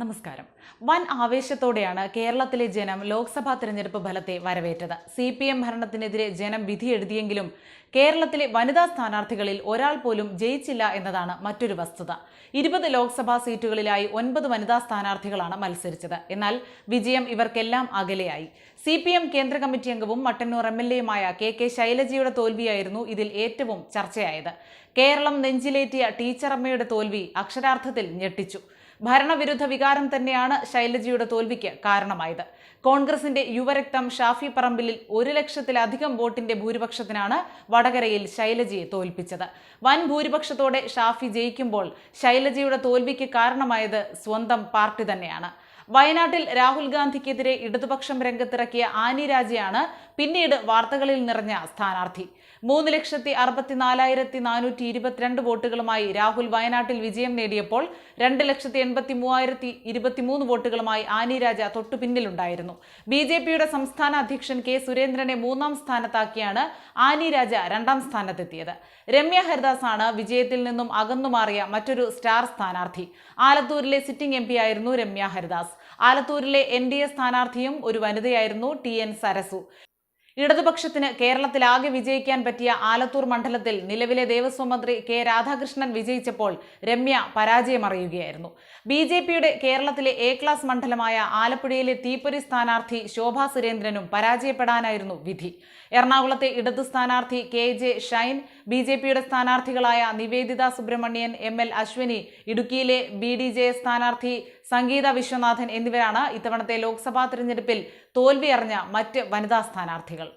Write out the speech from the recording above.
നമസ്കാരം. വൻ ആവേശത്തോടെയാണ് കേരളത്തിലെ ജനം ലോക്സഭാ തെരഞ്ഞെടുപ്പ് ഫലത്തെ വരവേറ്റത്. സി പി എം ഭരണത്തിനെതിരെ ജനം വിധിയെഴുതിയെങ്കിലും കേരളത്തിലെ വനിതാ സ്ഥാനാർത്ഥികളിൽ ഒരാൾ പോലും ജയിച്ചില്ല എന്നതാണ് മറ്റൊരു വസ്തുത. ഇരുപത് ലോക്സഭാ സീറ്റുകളിലായി ഒൻപത് വനിതാ സ്ഥാനാർത്ഥികളാണ് മത്സരിച്ചത്. എന്നാൽ വിജയം ഇവർക്കെല്ലാം അകലെയായി. സി പി എം കേന്ദ്ര കമ്മിറ്റി അംഗവും മട്ടന്നൂർ എം എൽ എയുമായ കെ കെ ശൈലജയുടെ തോൽവിയായിരുന്നു ഇതിൽ ഏറ്റവും ചർച്ചയായത്. കേരളം നെഞ്ചിലേറ്റിയ ടീച്ചറമ്മയുടെ തോൽവി അക്ഷരാർത്ഥത്തിൽ ഞെട്ടിച്ചു. ഭരണവിരുദ്ധ വികാരം തന്നെയാണ് ശൈലജയുടെ തോൽവിക്ക് കാരണമായത്. കോൺഗ്രസിന്റെ യുവരക്തം ഷാഫി പറമ്പിലിൽ ഒരു ലക്ഷത്തിലധികം വോട്ടിന്റെ ഭൂരിപക്ഷത്തിനാണ് വടകരയിൽ ശൈലജയെ തോൽപ്പിച്ചത്. വൻ ഭൂരിപക്ഷത്തോടെ ഷാഫി ജയിക്കുമ്പോൾ ശൈലജയുടെ തോൽവിക്ക് കാരണമായത് സ്വന്തം പാർട്ടി തന്നെയാണ്. വയനാട്ടിൽ രാഹുൽ ഗാന്ധിക്കെതിരെ ഇടതുപക്ഷം രംഗത്തിറക്കിയ ആനി രാജയാണ് പിന്നീട് വാർത്തകളിൽ നിറഞ്ഞ സ്ഥാനാർത്ഥി. മൂന്ന് ലക്ഷത്തി അറുപത്തിനാലായിരത്തി നാനൂറ്റി ഇരുപത്തിരണ്ട് വോട്ടുകളുമായി രാഹുൽ വയനാട്ടിൽ വിജയം നേടിയപ്പോൾ രണ്ട് ലക്ഷത്തി എൺപത്തി മൂവായിരത്തി ഇരുപത്തിമൂന്ന് വോട്ടുകളുമായി ആനി രാജ തൊട്ടു പിന്നിലുണ്ടായിരുന്നു ബി ജെ പിയുടെ സംസ്ഥാന അധ്യക്ഷൻ കെ സുരേന്ദ്രനെ മൂന്നാം സ്ഥാനത്താക്കിയാണ് ആനി രാജ രണ്ടാം സ്ഥാനത്തെത്തിയത്. രമ്യ ഹരിദാസ് ആണ് വിജയത്തിൽ നിന്നും അകന്നുമാറിയ മറ്റൊരു സ്റ്റാർ സ്ഥാനാർത്ഥി. ആലത്തൂരിലെ സിറ്റിംഗ് എം ആയിരുന്നു രമ്യ ഹരിദാസ്. ആലത്തൂരിലെ എൻ ഡി എ സ്ഥാനാർത്ഥിയും ഒരു വനിതയായിരുന്നു ടി എൻ സരസു. ഇടതുപക്ഷത്തിന് കേരളത്തിലാകെ വിജയിക്കാൻ പറ്റിയ ആലത്തൂർ മണ്ഡലത്തിൽ നിലവിലെ ദേവസ്വം മന്ത്രി കെ രാധാകൃഷ്ണൻ വിജയിച്ചപ്പോൾ രമ്യ പരാജയമറിയുകയായിരുന്നു. ബി ജെ പിയുടെ കേരളത്തിലെ എ ക്ലാസ് മണ്ഡലമായ ആലപ്പുഴയിലെ തീപ്പൊരി സ്ഥാനാർത്ഥി ശോഭാ സുരേന്ദ്രനും പരാജയപ്പെടാനായിരുന്നു വിധി. എറണാകുളത്തെ ഇടതു സ്ഥാനാർത്ഥി K J Shine B J പിയുടെ സ്ഥാനാർത്ഥികളായ നിവേദിത സുബ്രഹ്മണ്യൻ എം എൽ അശ്വിനി ഇടുക്കിയിലെ ബി ഡി ജെ സ്ഥാനാർത്ഥി സംഗീത വിശ്വനാഥൻ എന്നിവരാണ് ഇത്തവണത്തെ ലോക്സഭാ തിരഞ്ഞെടുപ്പിൽ തോൽവി അറിഞ്ഞ മറ്റ് വനിതാ സ്ഥാനാർത്ഥികൾ